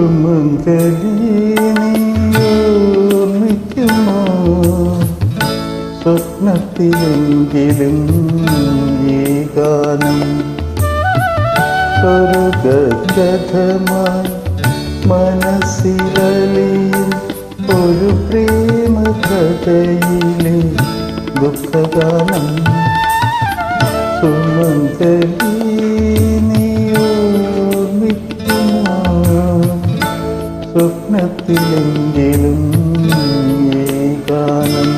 സുമംഗലീനിയോർമ്മിക്കുമോ സ്വപ്നത്തിലെങ്കിലും ഈ ഗാനം ഗദ്ഗതമായി മനസ്സിലലിയും ഒരു പ്രേമ കഥയിലെ ദുഃഖഗാനം സുമംഗലീനിയോർമ്മിക്കുമോ സ്വപ്നത്തിലെങ്കിലും ഗാനം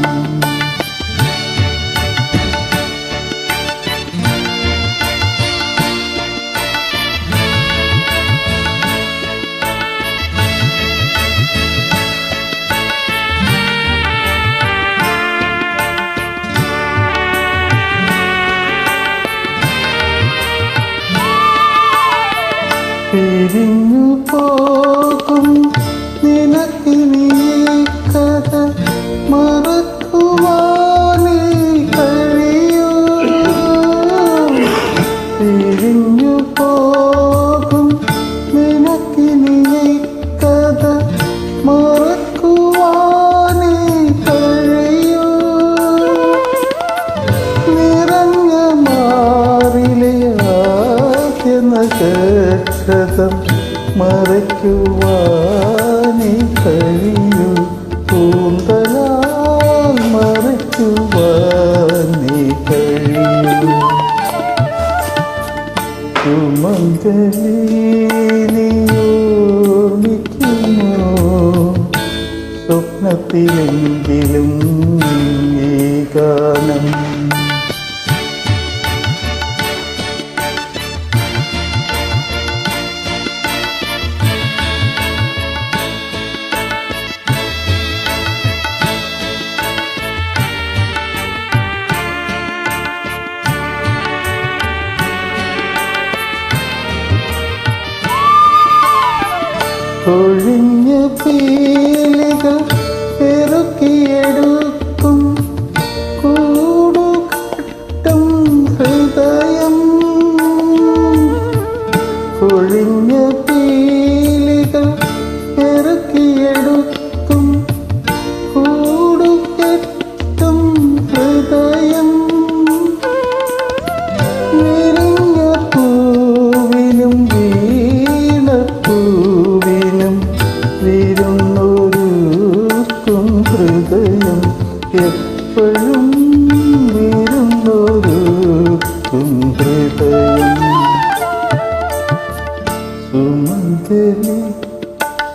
പിരിഞ്ഞു നക്ഷത്രം മറയ്ക്കുവാനേ കഴിയൂ. കൂന്തലാൽ മറയ്ക്കുവാനേ കഴിയൂ. സുമംഗലീനിയോർമ്മിക്കുമോ സ്വപ്നത്തിലെങ്കിലും ഈ ഗാനം ഒഴിഞ്ഞ പീലികൾ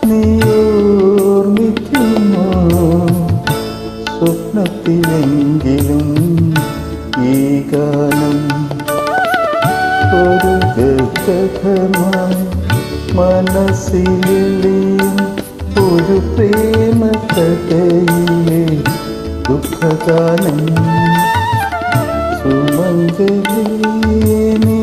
നീയോർമ്മിക്കുമോ സ്വപ്നത്തിലെങ്കിലും ഈ ഗാനം ഒരു ദുഃഖമായി മനസ്സിലെളിയും ഒരു പ്രേമ കഥയിലെ ദുഃഖകാലം സുമംഗലീനിയോർമ്മിക്കുമോ